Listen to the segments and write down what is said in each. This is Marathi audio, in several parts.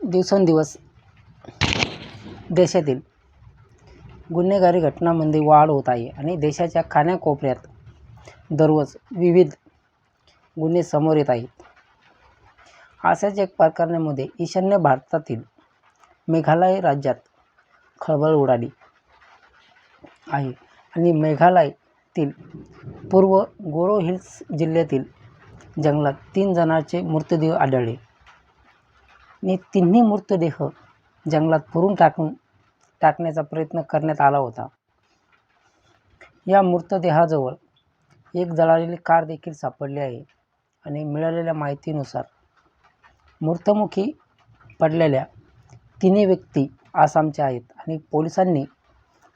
दिवसेंदिवस देशातील गुन्हेगारी घटनांमध्ये वाढ होत आहे आणि देशाच्या कानाकोपऱ्यात दररोज विविध गुन्हे समोर येत आहेत. अशाच एक प्रकरणामध्ये ईशान्य भारतातील मेघालय राज्यात खळबळ उडाली आहे आणि मेघालयातील पूर्व गोरो हिल्स जिल्ह्यातील जंगलात तीन जणांचे मृतदेह आढळले. आणि तिन्ही मृतदेह जंगलात पुरून टाकून टाकण्याचा प्रयत्न करण्यात आला होता. या मृतदेहाजवळ एक जळालेली कार देखील सापडली आहे आणि मिळालेल्या माहितीनुसार मृतमुखी पडलेल्या तिन्ही व्यक्ती आसामच्या आहेत आणि पोलिसांनी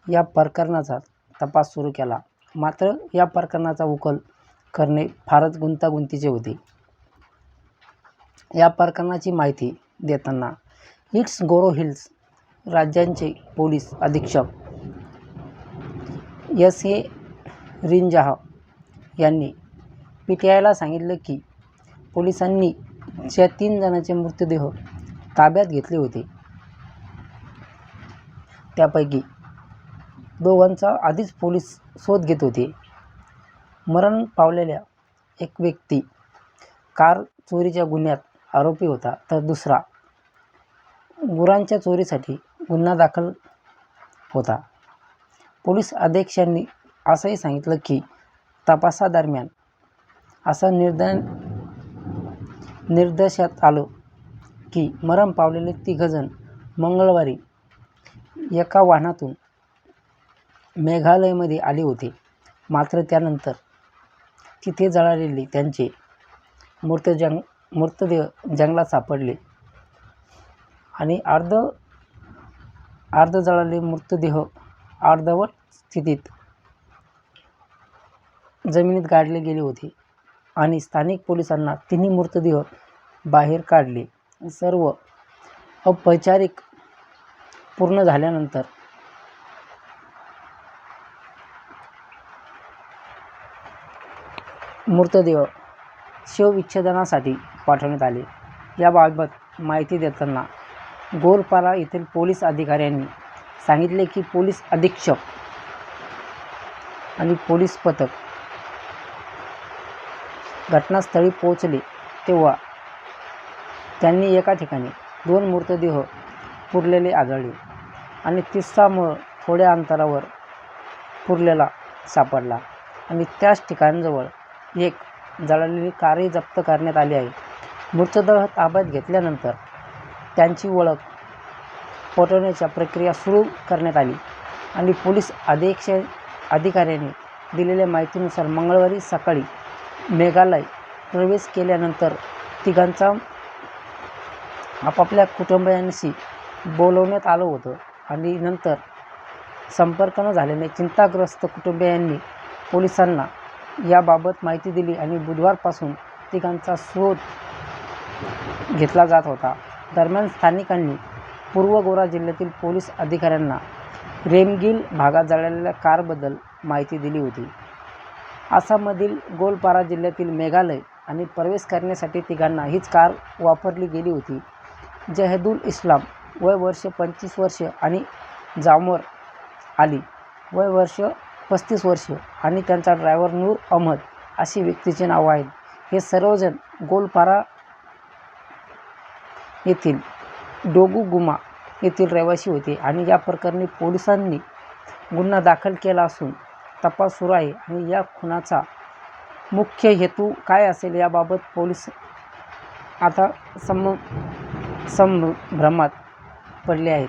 या प्रकरणाचा तपास सुरू केला. मात्र या प्रकरणाचा उकल करणे फारच गुंतागुंतीचे होते. या प्रकरणाची माहिती देताना. इट्स गोरो हिल्स राज्यांचे पोलीस अधीक्षक यस ए रिंजाह यांनी पी टी आयला सांगितलं की पोलिसांनी ज्या तीन जणांचे मृतदेह ताब्यात घेतले होते. त्यापैकी दोघांचा आधीच पोलीस शोध घेत होते. मरण पावलेल्या एक व्यक्ती कार चोरीच्या गुन्ह्यात आरोपी होता. तर दुसरा गुरांच्या चोरीसाठी गुन्हा दाखल होता. पोलीस अधीक्षकांनी असंही सांगितलं की तपासादरम्यान असं निर्दन निर्देशात आलं की मरण पावलेले तिघजण मंगळवारी एका वाहनातून मेघालयमध्ये आले होते. मात्र त्यानंतर तिथे जळालेले त्यांचे मृतजंग मृतदेह जंगलात सापडले. आणि अर्ध अर्ध जळाले मृतदेह अर्धवट स्थितीत जमिनीत गाडले गेले होते आणि स्थानिक पोलिसांना तिन्ही मृतदेह बाहेर काढले. सर्व औपचारिक पूर्ण झाल्यानंतर मृतदेह शवविच्छेदनासाठी पाठवण्यात आले. याबाबत माहिती देताना गोरपारा येथील पोलीस अधिकाऱ्यांनी सांगितले की पोलीस अधीक्षक आणि पोलीस पथक घटनास्थळी पोहोचले तेव्हा त्यांनी एका ठिकाणी दोन मृतदेह पुरलेले आढळले आणि तिसरा मृ थोड्या अंतरावर पुरलेला सापडला आणि त्याच ठिकाणजवळ एक जळालेली कारही जप्त करण्यात आली आहे. मृतदेह ताब्यात घेतल्यानंतर त्यांची ओळख पटवण्याच्या प्रक्रिया सुरू करण्यात आली आणि पोलीस अधीक्षक अधिकाऱ्यांनी दिलेल्या माहितीनुसार मंगळवारी सकाळी मेघालय प्रवेश केल्यानंतर तिघांचा आपापल्या कुटुंबियांशी बोलवण्यात आलं होतं आणि नंतर संपर्क न झाल्याने चिंताग्रस्त कुटुंबियांनी पोलिसांना याबाबत माहिती दिली आणि बुधवारपासून तिघांचा शोध घेतला जात होता. दरम्यान स्थानिकांनी पूर्व गोरा जिल्ह्यातील पोलीस अधिकाऱ्यांना रेमगिल भागात जळालेल्या कारबद्दल माहिती दिली होती. आसाममधील गोलपारा जिल्ह्यातील मेघालय आणि प्रवेश करण्यासाठी तिघांना हीच कार वापरली गेली होती. जहेदुल इस्लाम वय वर्ष पंचवीस वर्ष आणि जामर आली वय वर्ष पस्तीस वर्ष आणि त्यांचा ड्रायव्हर नूर अहमद अशी व्यक्तीची नावं आहेत. हे सर्वजण गोलपारा येथील डोगुगुमा येथील रहिवासी होते आणि या प्रकरणी पोलिसांनी गुन्हा दाखल केला असून तपास सुरू आहे आणि या खुनाचा मुख्य हेतू काय असेल याबाबत पोलीस आता सम संभ्रमात पडले आहेत.